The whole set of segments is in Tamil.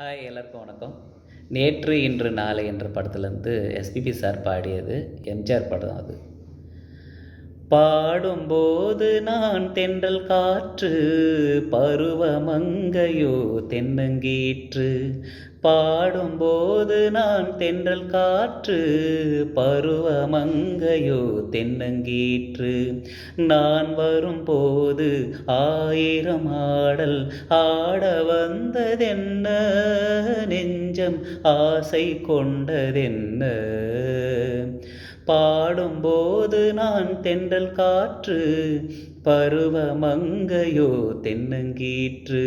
ஹாய் எல்லாருக்கும் வணக்கம். நேற்று இன்று நாளை என்ற படத்துலேருந்து எஸ்பிபி சார் பாடியது எம்ஜிஆர் படம் அது. பாடும்போது நான் தென்றல் காற்று பருவமங்கையோ தென்னங்கீற்று. பாடும்போது நான் தென்றல் காற்று பருவமங்கையோ தென்னங்கீற்று. நான் வரும்போது ஆயிரம் ஆடல் ஆட வந்ததென்ன? நெஞ்சம் ஆசை கொண்டதென்ன? பாடும்போது நான் தென்றல் காற்று பருவமங்கையோ தென்னங்கீற்று.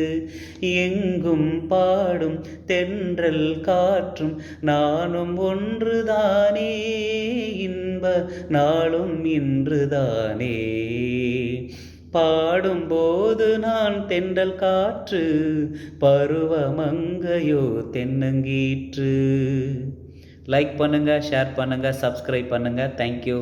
எங்கும் பாடும் தென்றல் காற்றும் நானும் ஒன்றுதானே இன்ப நாளும் இன்றுதானே. பாடும்போது நான் தென்றல் காற்று பருவமங்கையோ தென்னங்கீற்று. லைக் பண்ணுங்கள் ஷேர் பண்ணுங்கள் சப்ஸ்கிரைப் பண்ணுங்கள் தேங்க்யூ